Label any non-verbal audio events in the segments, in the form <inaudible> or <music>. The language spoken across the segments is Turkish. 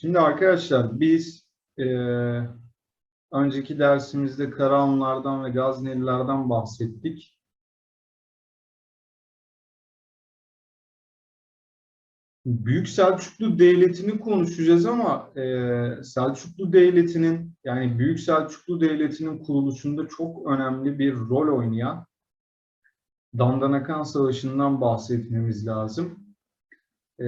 Şimdi arkadaşlar biz eee, önceki dersimizde Karahanlılardan ve Gaznelilerden bahsettik. Büyük Selçuklu Devleti'ni konuşacağız ama eee, Selçuklu Devleti'nin yani Büyük Selçuklu Devleti'nin kuruluşunda çok önemli bir rol oynayan Dandanakan Savaşı'ndan bahsetmemiz lazım. E,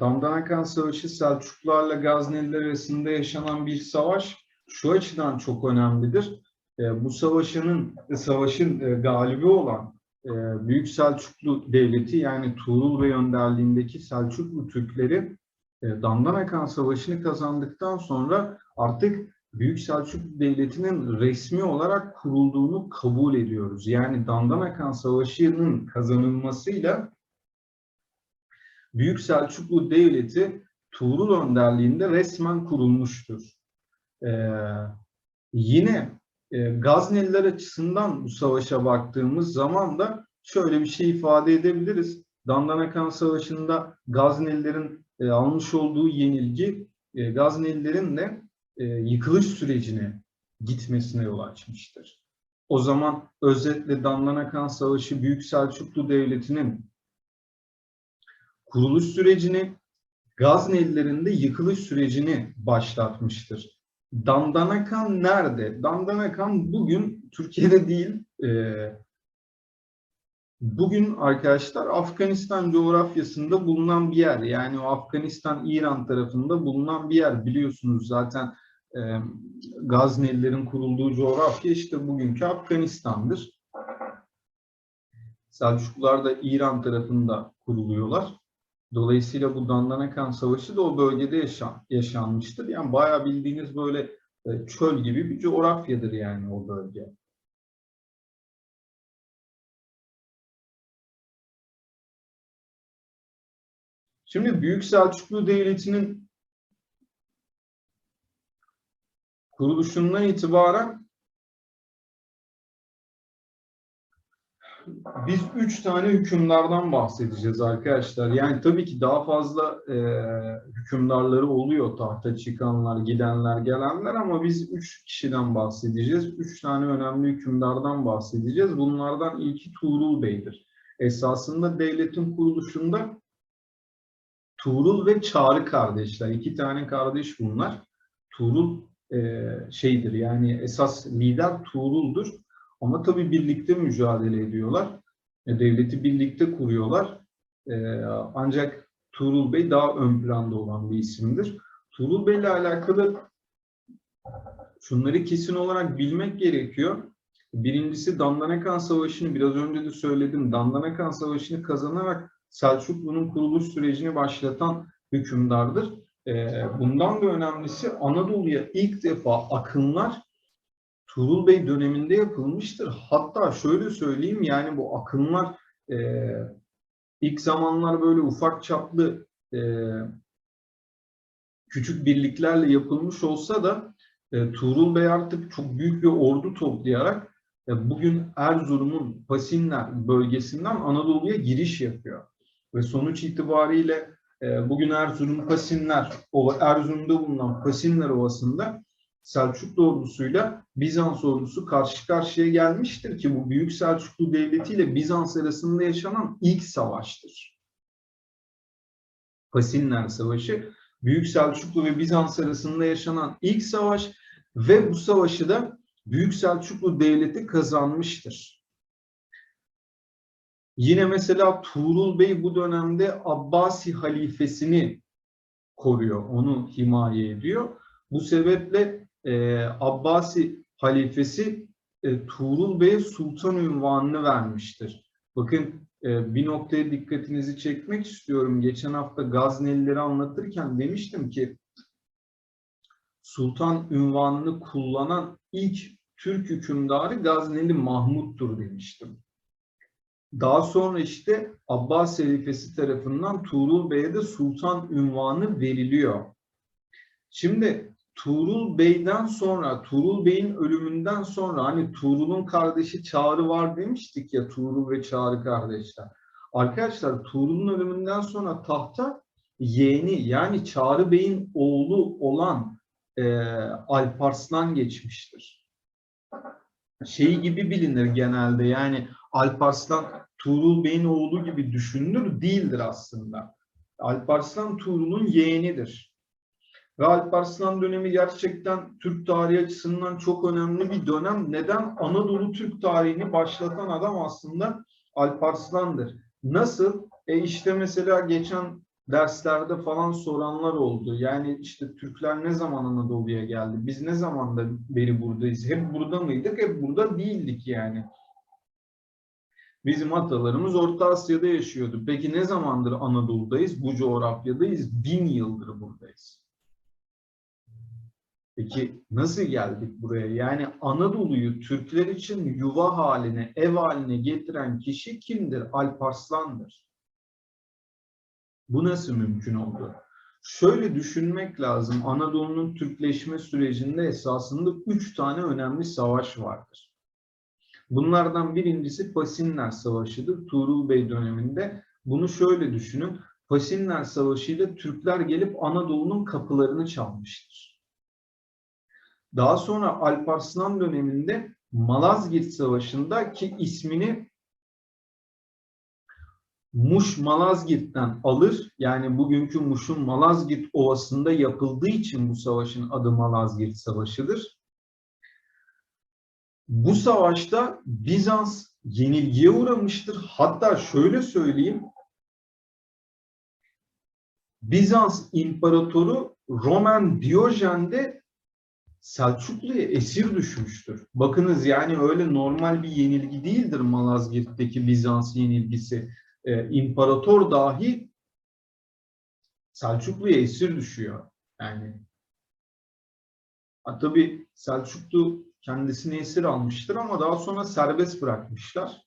Dandanakan Savaşı Selçuklularla Gazneliler arasında yaşanan bir savaş şu açıdan çok önemlidir. E, bu savaşının savaşın e, galibi olan e, Büyük Selçuklu Devleti yani Tuğrul Bey önderliğindeki Selçuklu Türkleri e, Dandanakan Savaşı'nı kazandıktan sonra artık Büyük Selçuklu Devleti'nin resmi olarak kurulduğunu kabul ediyoruz. Yani Dandanakan Savaşı'nın kazanılmasıyla Büyük Selçuklu Devleti Tuğrul önderliğinde resmen kurulmuştur. Ee, yine e, Gazneliler açısından bu savaşa baktığımız zaman da şöyle bir şey ifade edebiliriz. Dandanakan Savaşı'nda Gaznelilerin e, almış olduğu yenilgi e, Gaznelilerin de e, yıkılış sürecine gitmesine yol açmıştır. O zaman özetle Dandanakan Savaşı Büyük Selçuklu Devleti'nin kuruluş sürecini, Gaznelilerin de yıkılış sürecini başlatmıştır. Dandanakan nerede? Dandanakan bugün Türkiye'de değil, e, bugün arkadaşlar Afganistan coğrafyasında bulunan bir yer. Yani o Afganistan-İran tarafında bulunan bir yer. Biliyorsunuz zaten e, Gaznelilerin kurulduğu coğrafya işte bugünkü Afganistan'dır. Selçuklular da İran tarafında kuruluyorlar. Dolayısıyla bu Dandanakan Savaşı da o bölgede yaşan, yaşanmıştır. Yani bayağı bildiğiniz böyle e, çöl gibi bir coğrafyadır yani o bölge. Şimdi Büyük Selçuklu Devleti'nin kuruluşundan itibaren biz üç tane hükümdardan bahsedeceğiz arkadaşlar. Yani tabii ki daha fazla e, hükümdarları oluyor tahta çıkanlar, gidenler, gelenler ama biz üç kişiden bahsedeceğiz. Üç tane önemli hükümdardan bahsedeceğiz. Bunlardan ilki Tuğrul Bey'dir. Esasında devletin kuruluşunda Tuğrul ve Çağrı kardeşler. iki tane kardeş bunlar. Tuğrul e, şeydir yani esas lider Tuğrul'dur. Ama tabii birlikte mücadele ediyorlar. Devleti birlikte kuruyorlar. E, ancak Tuğrul Bey daha ön planda olan bir isimdir. Tuğrul Bey ile alakalı şunları kesin olarak bilmek gerekiyor. Birincisi Dandanakan Savaşı'nı biraz önce de söyledim. Dandanakan Savaşı'nı kazanarak Selçuklu'nun kuruluş sürecini başlatan hükümdardır. E, bundan da önemlisi Anadolu'ya ilk defa akınlar Tuğrul Bey döneminde yapılmıştır. Hatta şöyle söyleyeyim yani bu akımlar e, ilk zamanlar böyle ufak çaplı e, küçük birliklerle yapılmış olsa da e, Tuğrul Bey artık çok büyük bir ordu toplayarak e, bugün Erzurum'un Pasinler bölgesinden Anadolu'ya giriş yapıyor. Ve sonuç itibariyle e, bugün Erzurum Pasinler, bulunan Pasinler Ovası'nda Selçuklu ordusuyla Bizans ordusu karşı karşıya gelmiştir ki bu Büyük Selçuklu Devleti ile Bizans arasında yaşanan ilk savaştır. Pasinler Savaşı Büyük Selçuklu ve Bizans arasında yaşanan ilk savaş ve bu savaşı da Büyük Selçuklu Devleti kazanmıştır. Yine mesela Tuğrul Bey bu dönemde Abbasi halifesini koruyor, onu himaye ediyor. Bu sebeple e, Abbasi halifesi e, Tuğrul Bey'e sultan ünvanını vermiştir. Bakın e, bir noktaya dikkatinizi çekmek istiyorum. Geçen hafta Gaznelileri anlatırken demiştim ki sultan ünvanını kullanan ilk Türk hükümdarı Gazneli Mahmut'tur demiştim. Daha sonra işte Abbas halifesi tarafından Tuğrul Bey'e de sultan ünvanı veriliyor. Şimdi Tuğrul Bey'den sonra, Tuğrul Bey'in ölümünden sonra hani Tuğrul'un kardeşi Çağrı var demiştik ya Tuğrul ve Çağrı kardeşler. Arkadaşlar Tuğrul'un ölümünden sonra tahta yeğeni yani Çağrı Bey'in oğlu olan e, Alparslan geçmiştir. Şeyi gibi bilinir genelde yani Alparslan Tuğrul Bey'in oğlu gibi düşünülür değildir aslında. Alparslan Tuğrul'un yeğenidir. Ve Alparslan dönemi gerçekten Türk tarihi açısından çok önemli bir dönem. Neden? Anadolu Türk tarihini başlatan adam aslında Alparslan'dır. Nasıl? E işte mesela geçen derslerde falan soranlar oldu. Yani işte Türkler ne zaman Anadolu'ya geldi? Biz ne zamandan beri buradayız? Hep burada mıydık? Hep burada değildik yani. Bizim atalarımız Orta Asya'da yaşıyordu. Peki ne zamandır Anadolu'dayız? Bu coğrafyadayız. Bin yıldır buradayız. Peki nasıl geldik buraya? Yani Anadolu'yu Türkler için yuva haline, ev haline getiren kişi kimdir? Alparslan'dır. Bu nasıl mümkün oldu? Şöyle düşünmek lazım. Anadolu'nun Türkleşme sürecinde esasında üç tane önemli savaş vardır. Bunlardan birincisi Pasinler Savaşı'dır. Tuğrul Bey döneminde. Bunu şöyle düşünün. Pasinler Savaşı ile Türkler gelip Anadolu'nun kapılarını çalmıştır. Daha sonra Alparslan döneminde Malazgirt Savaşı'nda ki ismini Muş Malazgirt'ten alır. Yani bugünkü Muş'un Malazgirt Ovası'nda yapıldığı için bu savaşın adı Malazgirt Savaşı'dır. Bu savaşta Bizans yenilgiye uğramıştır. Hatta şöyle söyleyeyim. Bizans İmparatoru Roman Diyojen de Selçuklu'ya esir düşmüştür. Bakınız yani öyle normal bir yenilgi değildir Malazgirt'teki Bizans yenilgisi. Ee, imparator dahi Selçuklu'ya esir düşüyor. Yani ha, tabii Selçuklu kendisini esir almıştır ama daha sonra serbest bırakmışlar.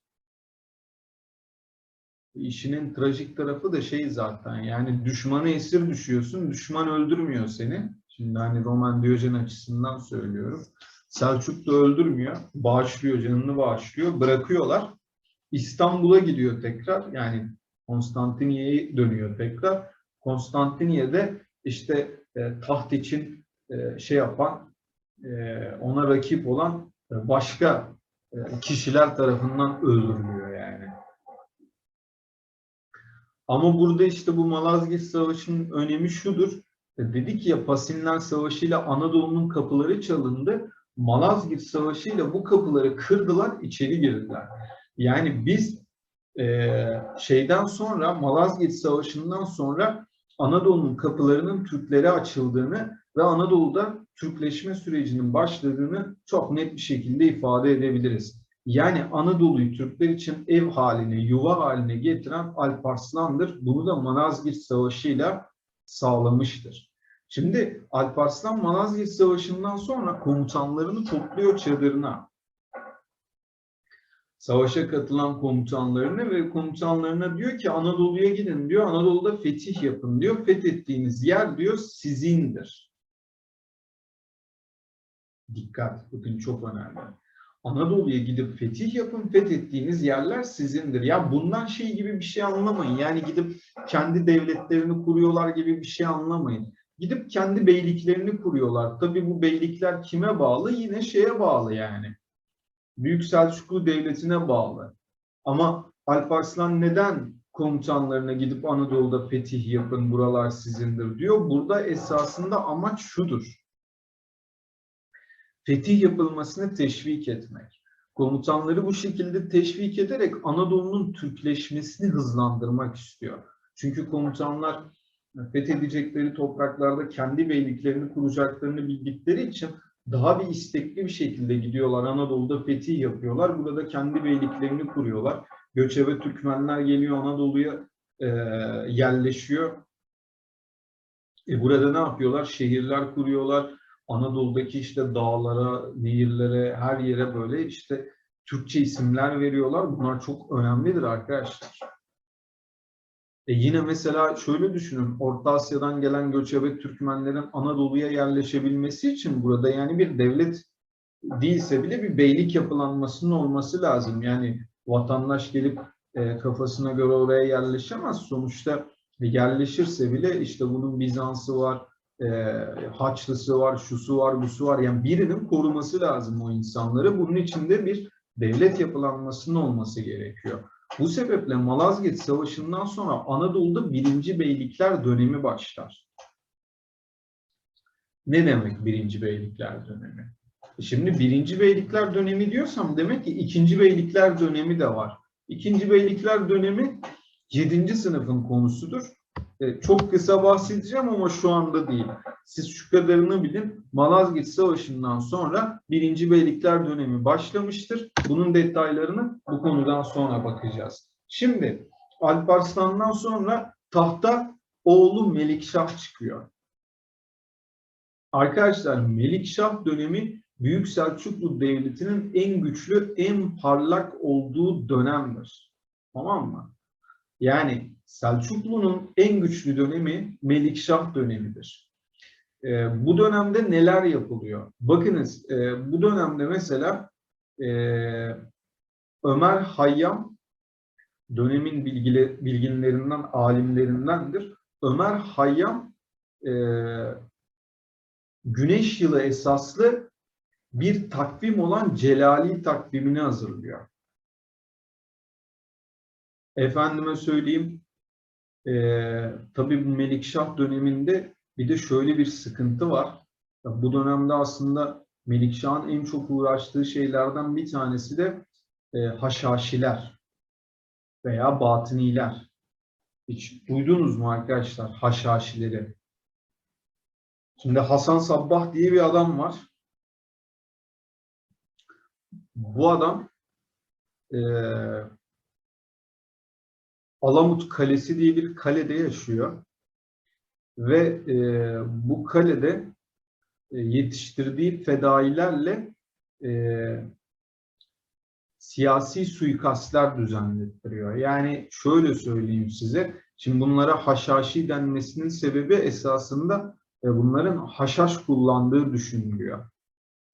İşinin trajik tarafı da şey zaten yani düşmanı esir düşüyorsun, düşman öldürmüyor seni. Şimdi hani Roman Diyojen açısından söylüyorum. Selçuklu öldürmüyor, bağışlıyor, canını bağışlıyor, bırakıyorlar. İstanbul'a gidiyor tekrar. Yani Konstantiniye'ye dönüyor tekrar. Konstantiniye'de işte e, taht için e, şey yapan, e, ona rakip olan e, başka e, kişiler tarafından öldürülüyor yani. Ama burada işte bu Malazgirt Savaşı'nın önemi şudur. E, dedik ya Pasinler Savaşı ile Anadolu'nun kapıları çalındı. Malazgirt Savaşı ile bu kapıları kırdılar, içeri girdiler. Yani biz e, şeyden sonra Malazgirt Savaşı'ndan sonra Anadolu'nun kapılarının Türklere açıldığını ve Anadolu'da Türkleşme sürecinin başladığını çok net bir şekilde ifade edebiliriz. Yani Anadolu'yu Türkler için ev haline, yuva haline getiren Alparslan'dır. Bunu da Malazgirt Savaşı'yla sağlamıştır. Şimdi Alparslan Malazgirt Savaşı'ndan sonra komutanlarını topluyor çadırına savaşa katılan komutanlarını ve komutanlarına diyor ki Anadolu'ya gidin diyor. Anadolu'da fetih yapın diyor. Fethettiğiniz yer diyor sizindir. Dikkat, bakın çok önemli. Anadolu'ya gidip fetih yapın, fethettiğiniz yerler sizindir. Ya bundan şey gibi bir şey anlamayın. Yani gidip kendi devletlerini kuruyorlar gibi bir şey anlamayın. Gidip kendi beyliklerini kuruyorlar. Tabii bu beylikler kime bağlı? Yine şeye bağlı yani Büyük Selçuklu Devleti'ne bağlı. Ama Alparslan neden komutanlarına gidip Anadolu'da fetih yapın, buralar sizindir diyor. Burada esasında amaç şudur. Fetih yapılmasını teşvik etmek. Komutanları bu şekilde teşvik ederek Anadolu'nun Türkleşmesini hızlandırmak istiyor. Çünkü komutanlar fethedecekleri topraklarda kendi beyliklerini kuracaklarını bildikleri için daha bir istekli bir şekilde gidiyorlar. Anadolu'da fetih yapıyorlar. Burada kendi beyliklerini kuruyorlar. Göçebe Türkmenler geliyor Anadolu'ya e, yerleşiyor. E burada ne yapıyorlar? Şehirler kuruyorlar. Anadolu'daki işte dağlara, nehirlere, her yere böyle işte Türkçe isimler veriyorlar. Bunlar çok önemlidir arkadaşlar. E yine mesela şöyle düşünün, Orta Asya'dan gelen göçebe Türkmenlerin Anadolu'ya yerleşebilmesi için burada yani bir devlet değilse bile bir beylik yapılanmasının olması lazım. Yani vatandaş gelip e, kafasına göre oraya yerleşemez. Sonuçta yerleşirse bile işte bunun Bizans'ı var, e, Haçlısı var, şusu var, busu var. Yani birinin koruması lazım o insanları. Bunun için de bir devlet yapılanmasının olması gerekiyor. Bu sebeple Malazgirt Savaşı'ndan sonra Anadolu'da birinci beylikler dönemi başlar. Ne demek birinci beylikler dönemi? Şimdi birinci beylikler dönemi diyorsam demek ki ikinci beylikler dönemi de var. İkinci beylikler dönemi 7. sınıfın konusudur. E, çok kısa bahsedeceğim ama şu anda değil. Siz şu kadarını bilin. Malazgirt Savaşı'ndan sonra birinci beylikler dönemi başlamıştır. Bunun detaylarını bu konudan sonra bakacağız. Şimdi Alparslan'dan sonra tahta oğlu Melikşah çıkıyor. Arkadaşlar Melikşah dönemi Büyük Selçuklu Devleti'nin en güçlü, en parlak olduğu dönemdir. Tamam mı? Yani Selçuklu'nun en güçlü dönemi Melikşah dönemidir. Ee, bu dönemde neler yapılıyor? Bakınız e, bu dönemde mesela e, Ömer Hayyam dönemin bilgili, bilginlerinden, alimlerindendir. Ömer Hayyam e, güneş yılı esaslı bir takvim olan Celali takvimini hazırlıyor. Efendime söyleyeyim, e, tabii bu Melikşah döneminde bir de şöyle bir sıkıntı var. Bu dönemde aslında Melikşah'ın en çok uğraştığı şeylerden bir tanesi de e, Haşhaşiler veya Batıniler. Hiç duydunuz mu arkadaşlar Haşhaşileri? Şimdi Hasan Sabbah diye bir adam var. Bu adam e, Alamut Kalesi diye bir kalede yaşıyor. Ve e, bu kalede e, yetiştirdiği fedailerle e, siyasi suikastler düzenlettiriyor. Yani şöyle söyleyeyim size, şimdi bunlara haşhaşi denmesinin sebebi esasında e, bunların haşhaş kullandığı düşünülüyor.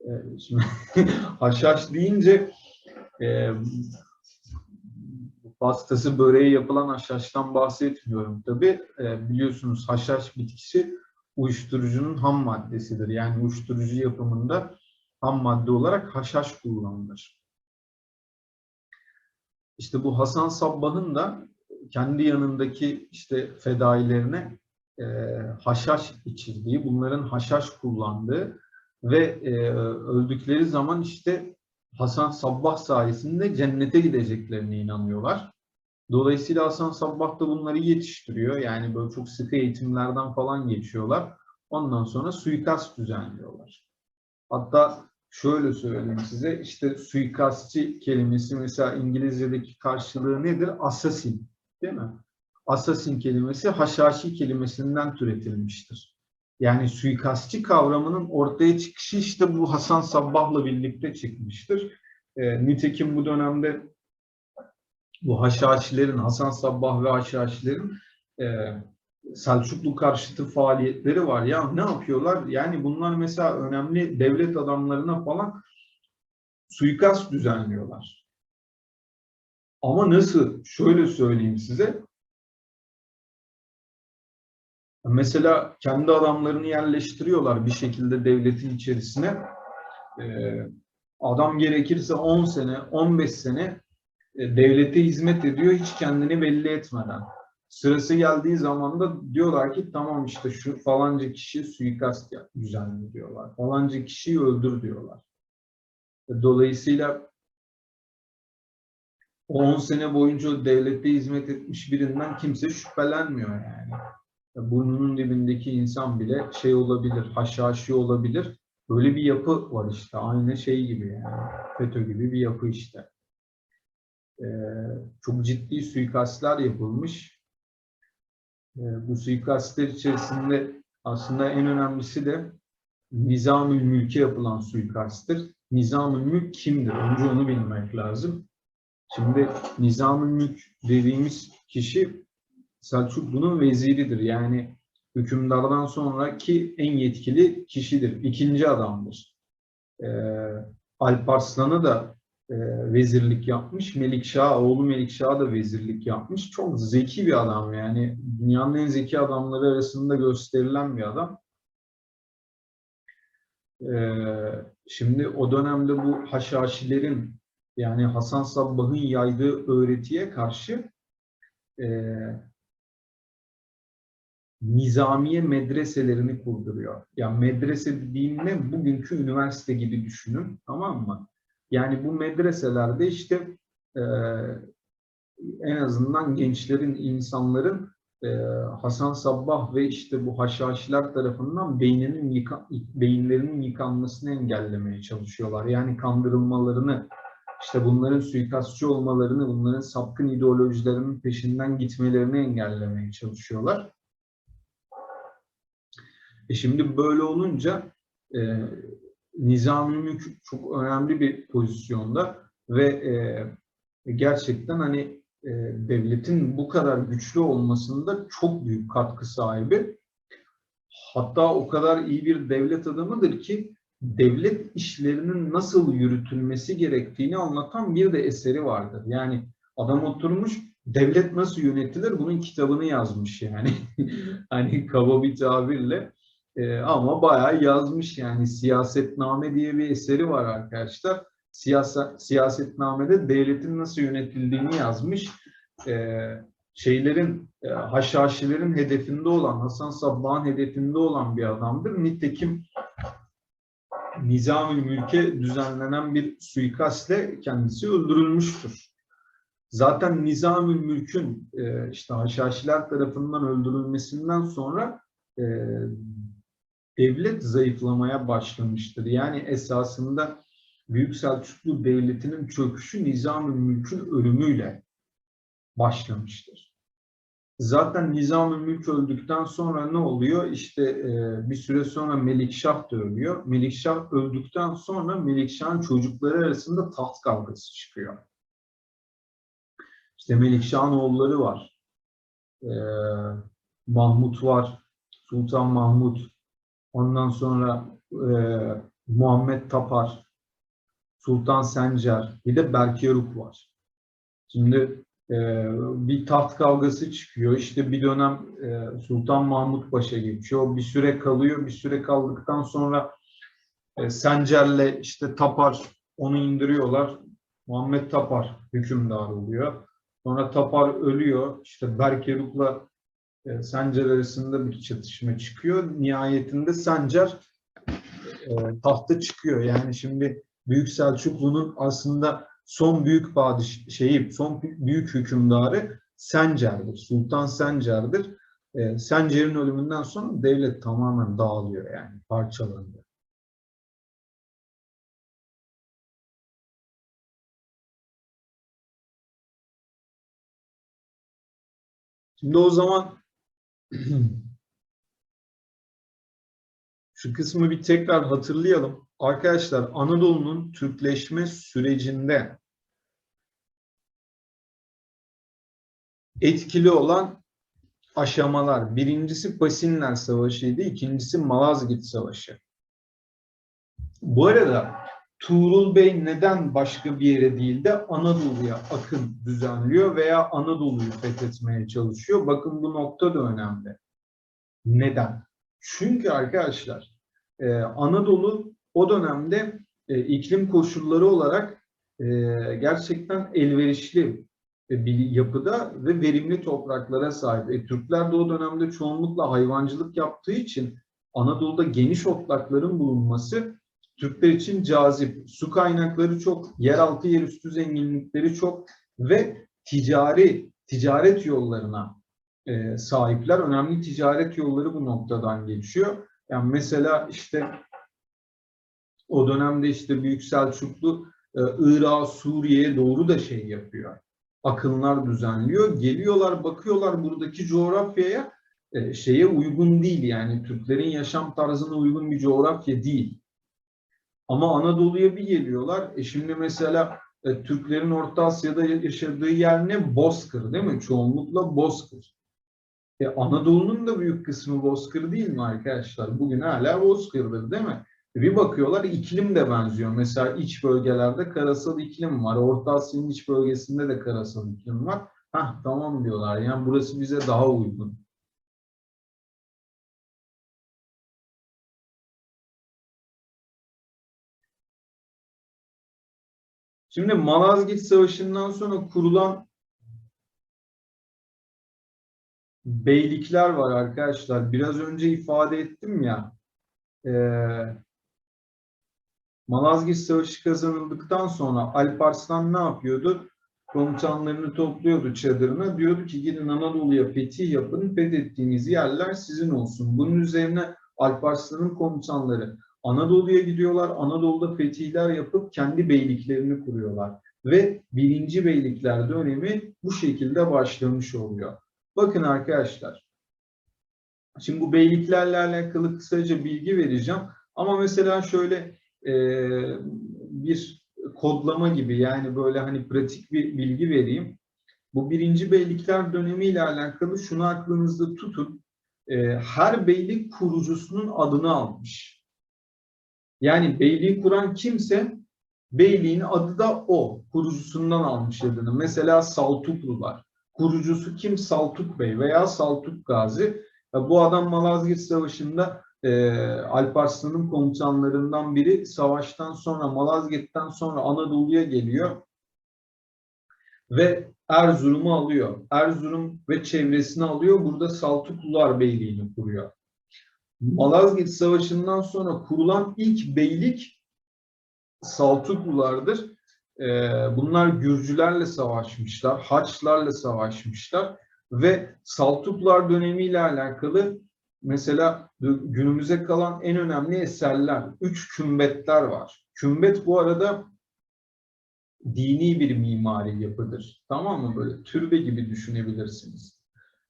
E, şimdi <laughs> haşhaş deyince e, pastası böreği yapılan haşhaştan bahsetmiyorum tabi. E, biliyorsunuz haşhaş bitkisi uyuşturucunun ham maddesidir. Yani uyuşturucu yapımında ham madde olarak haşhaş kullanılır. İşte bu Hasan Sabbah'ın da kendi yanındaki işte fedailerine e, haşhaş içirdiği, bunların haşhaş kullandığı ve e, öldükleri zaman işte Hasan Sabbah sayesinde cennete gideceklerine inanıyorlar. Dolayısıyla Hasan Sabbah da bunları yetiştiriyor. Yani böyle çok sıkı eğitimlerden falan geçiyorlar. Ondan sonra suikast düzenliyorlar. Hatta şöyle söyleyeyim size işte suikastçı kelimesi mesela İngilizce'deki karşılığı nedir? Assassin değil mi? Assassin kelimesi haşhaşi kelimesinden türetilmiştir. Yani suikastçı kavramının ortaya çıkışı işte bu Hasan Sabbah'la birlikte çıkmıştır. E, nitekim bu dönemde bu Haşhaşilerin, Hasan Sabbah ve Haşhaşilerin e, Selçuklu karşıtı faaliyetleri var. Ya ne yapıyorlar? Yani bunlar mesela önemli devlet adamlarına falan suikast düzenliyorlar. Ama nasıl? Şöyle söyleyeyim size. Mesela kendi adamlarını yerleştiriyorlar bir şekilde devletin içerisine. Ee, adam gerekirse 10 sene, 15 sene e, devlete hizmet ediyor hiç kendini belli etmeden. Sırası geldiği zaman da diyorlar ki tamam işte şu falanca kişi suikast düzenli diyorlar. Falanca kişiyi öldür diyorlar. Dolayısıyla 10 sene boyunca devlette hizmet etmiş birinden kimse şüphelenmiyor yani burnunun dibindeki insan bile şey olabilir, haşhaşi olabilir. Böyle bir yapı var işte. Aynı şey gibi yani. FETÖ gibi bir yapı işte. Ee, çok ciddi suikastlar yapılmış. Ee, bu suikastler içerisinde aslında en önemlisi de Nizam-ül Mülk'e yapılan suikasttır. Nizam-ül Mülk kimdir? Önce onu bilmek lazım. Şimdi Nizam-ül Mülk dediğimiz kişi Selçuklu'nun veziridir. Yani hükümdardan sonraki en yetkili kişidir. İkinci adamdır. Ee, Alparslan'ı da e, vezirlik yapmış. Melikşah, oğlu Melikşah da vezirlik yapmış. Çok zeki bir adam yani. Dünyanın en zeki adamları arasında gösterilen bir adam. Ee, şimdi o dönemde bu Haşhaşilerin yani Hasan Sabbah'ın yaydığı öğretiye karşı e, nizamiye medreselerini kurduruyor. Yani medrese dediğimde bugünkü üniversite gibi düşünün tamam mı? Yani bu medreselerde işte e, en azından gençlerin, insanların e, Hasan Sabbah ve işte bu haşhaşiler tarafından beyninin yıka, beyinlerinin yıkanmasını engellemeye çalışıyorlar. Yani kandırılmalarını, işte bunların suikastçı olmalarını, bunların sapkın ideolojilerinin peşinden gitmelerini engellemeye çalışıyorlar. E şimdi böyle olunca e, Nizami Mülk çok önemli bir pozisyonda ve e, gerçekten hani e, devletin bu kadar güçlü olmasında çok büyük katkı sahibi. Hatta o kadar iyi bir devlet adamıdır ki devlet işlerinin nasıl yürütülmesi gerektiğini anlatan bir de eseri vardır. Yani adam oturmuş devlet nasıl yönetilir bunun kitabını yazmış yani. <laughs> hani kaba bir tabirle e, ama bayağı yazmış yani siyasetname diye bir eseri var arkadaşlar siyasa, siyasetnamede devletin nasıl yönetildiğini yazmış. E, şeylerin, e, haşhaşilerin hedefinde olan, Hasan Sabbah'ın hedefinde olan bir adamdır. Nitekim Nizam-ı Mülk'e düzenlenen bir suikastle kendisi öldürülmüştür. Zaten Nizam-ı Mülk'ün e, işte Haşhaşiler tarafından öldürülmesinden sonra e, devlet zayıflamaya başlamıştır. Yani esasında Büyük Selçuklu Devleti'nin çöküşü Nizam-ı Mülk'ün ölümüyle başlamıştır. Zaten Nizam-ı Mülk öldükten sonra ne oluyor? İşte e, bir süre sonra Melikşah da ölüyor. Melikşah öldükten sonra Melikşah'ın çocukları arasında taht kavgası çıkıyor. İşte Melikşah'ın oğulları var. E, Mahmut var. Sultan Mahmut. Ondan sonra e, Muhammed Tapar. Sultan Sencer, bir de Berkeruk var. Şimdi e, bir taht kavgası çıkıyor. İşte bir dönem e, Sultan Mahmut Paşa geçiyor. Bir süre kalıyor. Bir süre kaldıktan sonra e, Sencer'le işte Tapar onu indiriyorlar. Muhammed Tapar hükümdar oluyor. Sonra Tapar ölüyor. İşte Berkeruk'la e, Sencer arasında bir çatışma çıkıyor. Nihayetinde Sencer e, tahta çıkıyor. Yani şimdi Büyük Selçuklu'nun aslında son büyük padişahı, şeyi, son büyük hükümdarı Sencer'dir. Sultan Sencer'dir. E, Sencer'in ölümünden sonra devlet tamamen dağılıyor yani parçalanıyor. Şimdi o zaman şu kısmı bir tekrar hatırlayalım. Arkadaşlar Anadolu'nun Türkleşme sürecinde etkili olan aşamalar. Birincisi Pasinler Savaşı'ydı, ikincisi Malazgirt Savaşı. Bu arada Tuğrul Bey neden başka bir yere değil de Anadolu'ya akın düzenliyor veya Anadolu'yu fethetmeye çalışıyor? Bakın bu nokta da önemli. Neden? Çünkü arkadaşlar Anadolu o dönemde e, iklim koşulları olarak e, gerçekten elverişli e, bir yapıda ve verimli topraklara sahip. E, Türkler de o dönemde çoğunlukla hayvancılık yaptığı için Anadolu'da geniş otlakların bulunması Türkler için cazip. Su kaynakları çok, yeraltı yerüstü zenginlikleri çok ve ticari ticaret yollarına e, sahipler. Önemli ticaret yolları bu noktadan geçiyor. Yani mesela işte o dönemde işte Büyük Selçuklu e, Irak'a, Suriye'ye doğru da şey yapıyor. Akınlar düzenliyor. Geliyorlar, bakıyorlar buradaki coğrafyaya e, şeye uygun değil yani Türklerin yaşam tarzına uygun bir coğrafya değil. Ama Anadolu'ya bir geliyorlar. E şimdi mesela e, Türklerin Orta Asya'da yaşadığı yer ne? Bozkır değil mi? Çoğunlukla Bozkır. E, Anadolu'nun da büyük kısmı Bozkır değil mi arkadaşlar? Bugün hala Bozkır'dır değil mi? Bir bakıyorlar iklim de benziyor. Mesela iç bölgelerde karasal iklim var. Orta Asya'nın iç bölgesinde de karasal iklim var. Hah tamam diyorlar. Yani burası bize daha uygun. Şimdi Malazgirt Savaşı'ndan sonra kurulan beylikler var arkadaşlar. Biraz önce ifade ettim ya. E, Malazgirt Savaşı kazanıldıktan sonra Alparslan ne yapıyordu? Komutanlarını topluyordu çadırına. Diyordu ki gidin Anadolu'ya fetih yapın. Fethettiğiniz yerler sizin olsun. Bunun üzerine Alparslan'ın komutanları Anadolu'ya gidiyorlar. Anadolu'da fetihler yapıp kendi beyliklerini kuruyorlar. Ve birinci beylikler dönemi bu şekilde başlamış oluyor. Bakın arkadaşlar. Şimdi bu beyliklerle alakalı kısaca bilgi vereceğim. Ama mesela şöyle e, bir kodlama gibi yani böyle hani pratik bir bilgi vereyim. Bu birinci beylikler dönemiyle alakalı şunu aklınızda tutun. E, her beylik kurucusunun adını almış. Yani beyliği kuran kimse beyliğin adı da o. Kurucusundan almış adını. Mesela Saltuklular. Kurucusu kim? Saltuk Bey veya Saltuk Gazi. Bu adam Malazgirt Savaşı'nda e, Alparslan'ın komutanlarından biri. Savaştan sonra Malazgirt'ten sonra Anadolu'ya geliyor ve Erzurum'u alıyor. Erzurum ve çevresini alıyor. Burada Saltuklular Beyliği'ni kuruyor. Malazgirt Savaşı'ndan sonra kurulan ilk beylik Saltuklulardır. Ee, bunlar Gürcülerle savaşmışlar, Haçlarla savaşmışlar ve Saltuklular dönemiyle alakalı mesela günümüze kalan en önemli eserler, üç kümbetler var. Kümbet bu arada dini bir mimari yapıdır. Tamam mı? Böyle türbe gibi düşünebilirsiniz.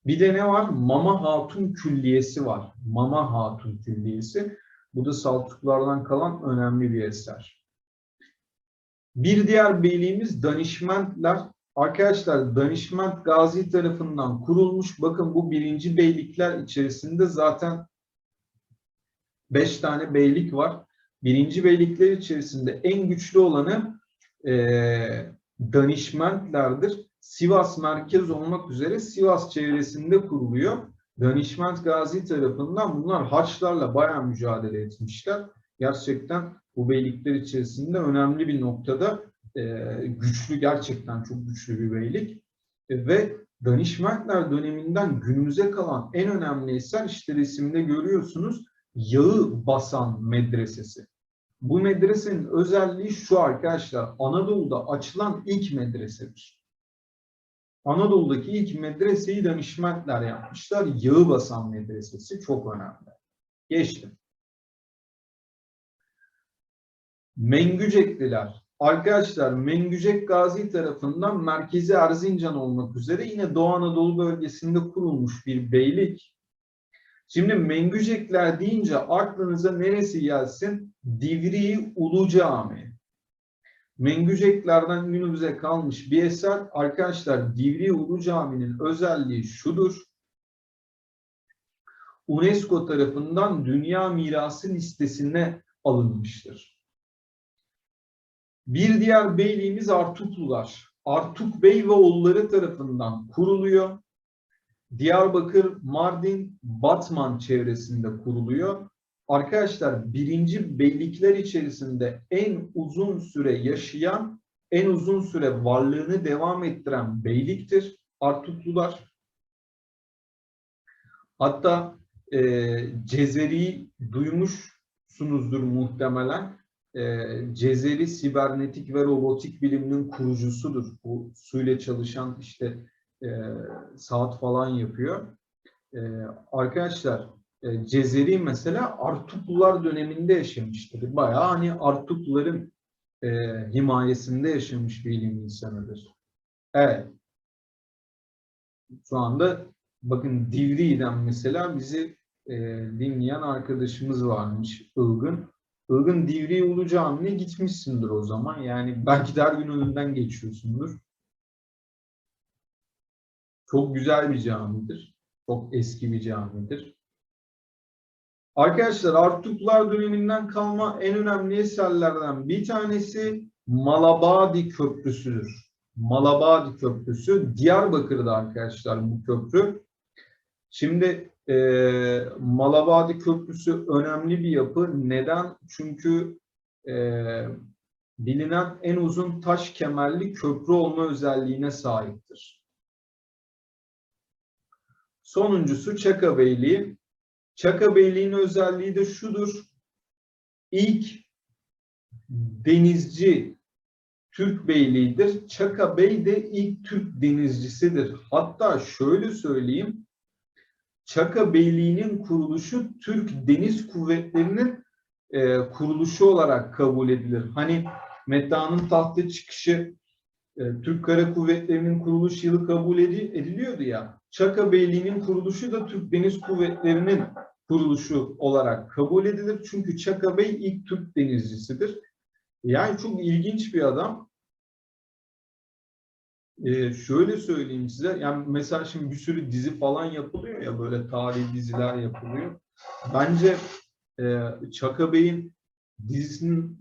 Bir de ne var? Mama Hatun Külliyesi var. Mama Hatun Külliyesi. Bu da Saltuklardan kalan önemli bir eser. Bir diğer beyliğimiz danişmentler. Arkadaşlar danişment Gazi tarafından kurulmuş. Bakın bu birinci beylikler içerisinde zaten beş tane beylik var. Birinci beylikler içerisinde en güçlü olanı e, danişmentlerdir. Sivas merkez olmak üzere Sivas çevresinde kuruluyor. Danişment Gazi tarafından bunlar Haçlarla bayağı mücadele etmişler. Gerçekten bu beylikler içerisinde önemli bir noktada e, güçlü, gerçekten çok güçlü bir beylik. E, ve Danişmentler döneminden günümüze kalan en önemli eser işte resimde görüyorsunuz yağı basan medresesi. Bu medresenin özelliği şu arkadaşlar Anadolu'da açılan ilk medresedir. Anadolu'daki ilk medreseyi danışmentler yapmışlar. Yağı basan medresesi çok önemli. Geçtim. Mengücekliler. Arkadaşlar Mengücek Gazi tarafından merkezi Erzincan olmak üzere yine Doğu Anadolu bölgesinde kurulmuş bir beylik. Şimdi Mengücekler deyince aklınıza neresi gelsin? Divri Ulu Cami. Mengüceklerden günümüze kalmış bir eser. Arkadaşlar Divri Ulu Cami'nin özelliği şudur. UNESCO tarafından Dünya Mirası listesine alınmıştır. Bir diğer beyliğimiz Artuklular. Artuk Bey ve oğulları tarafından kuruluyor. Diyarbakır, Mardin, Batman çevresinde kuruluyor. Arkadaşlar birinci beylikler içerisinde en uzun süre yaşayan, en uzun süre varlığını devam ettiren beyliktir Artuklular. Hatta e, Cezeri'yi duymuşsunuzdur muhtemelen. E, Cezeri sibernetik ve robotik biliminin kurucusudur. Bu suyla çalışan işte e, saat falan yapıyor. E, arkadaşlar Cezeri mesela Artuklular döneminde yaşamıştır. Bayağı hani Artukluların e, himayesinde yaşamış bir ilim insanıdır. Evet. Şu anda bakın Divri'den mesela bizi e, dinleyen arkadaşımız varmış Ilgın. Ilgın Divri Ulu Camii'ne gitmişsindir o zaman. Yani belki de her gün önünden geçiyorsundur. Çok güzel bir camidir. Çok eski bir camidir. Arkadaşlar Artuklar döneminden kalma en önemli eserlerden bir tanesi Malabadi Köprüsü'dür. Malabadi Köprüsü Diyarbakır'da arkadaşlar bu köprü. Şimdi e, Malabadi Köprüsü önemli bir yapı. Neden? Çünkü e, bilinen en uzun taş kemerli köprü olma özelliğine sahiptir. Sonuncusu Çaka. Çaka Beyliği'nin özelliği de şudur. İlk denizci Türk beyliğidir. Çaka Bey de ilk Türk denizcisidir. Hatta şöyle söyleyeyim. Çaka Beyliği'nin kuruluşu Türk Deniz Kuvvetleri'nin e, kuruluşu olarak kabul edilir. Hani Metehan'ın tahta çıkışı e, Türk Kara Kuvvetleri'nin kuruluş yılı kabul edi- ediliyordu ya. Çaka Beyliği'nin kuruluşu da Türk Deniz Kuvvetleri'nin kuruluşu olarak kabul edilir. Çünkü Çaka Bey ilk Türk denizcisidir. Yani çok ilginç bir adam. Ee, şöyle söyleyeyim size. Yani mesela şimdi bir sürü dizi falan yapılıyor ya böyle tarihi diziler yapılıyor. Bence e, Çaka Bey'in dizisinin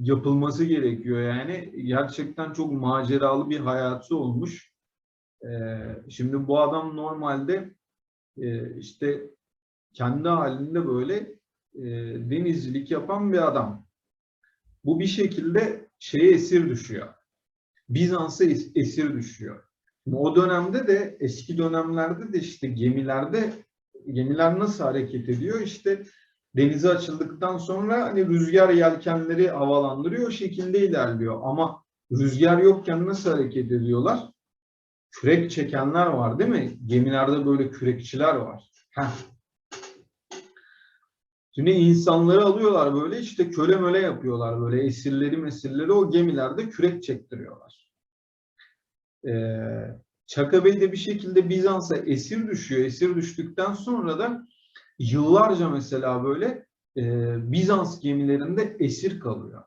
yapılması gerekiyor yani. Gerçekten çok maceralı bir hayatı olmuş. Ee, şimdi bu adam normalde e, işte kendi halinde böyle e, denizcilik yapan bir adam. Bu bir şekilde şeye esir düşüyor. Bizans'a es- esir düşüyor. Şimdi o dönemde de eski dönemlerde de işte gemilerde gemiler nasıl hareket ediyor? İşte denize açıldıktan sonra hani rüzgar yelkenleri havalandırıyor o şekilde ilerliyor. Ama rüzgar yokken nasıl hareket ediyorlar? Kürek çekenler var değil mi? Gemilerde böyle kürekçiler var. Heh. Şimdi insanları alıyorlar böyle işte köle möle yapıyorlar böyle esirleri mesirleri o gemilerde kürek çektiriyorlar. Ee, Çaka Bey de bir şekilde Bizans'a esir düşüyor. Esir düştükten sonra da yıllarca mesela böyle e, Bizans gemilerinde esir kalıyor.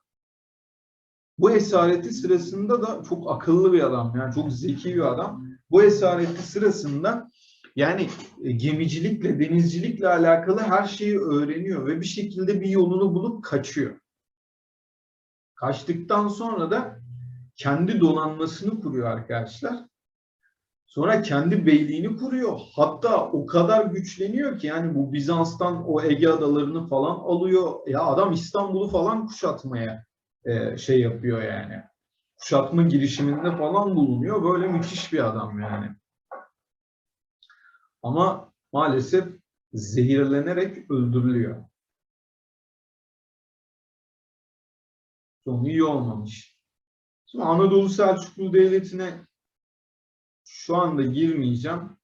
Bu esareti sırasında da çok akıllı bir adam yani çok zeki bir adam. Bu esareti sırasında yani e, gemicilikle, denizcilikle alakalı her şeyi öğreniyor ve bir şekilde bir yolunu bulup kaçıyor. Kaçtıktan sonra da kendi donanmasını kuruyor arkadaşlar. Sonra kendi beyliğini kuruyor. Hatta o kadar güçleniyor ki yani bu Bizans'tan o Ege adalarını falan alıyor. Ya adam İstanbul'u falan kuşatmaya e, şey yapıyor yani. Kuşatma girişiminde falan bulunuyor. Böyle müthiş bir adam yani. Ama maalesef zehirlenerek öldürülüyor. Sonu iyi olmamış. Şimdi Anadolu Selçuklu Devleti'ne şu anda girmeyeceğim.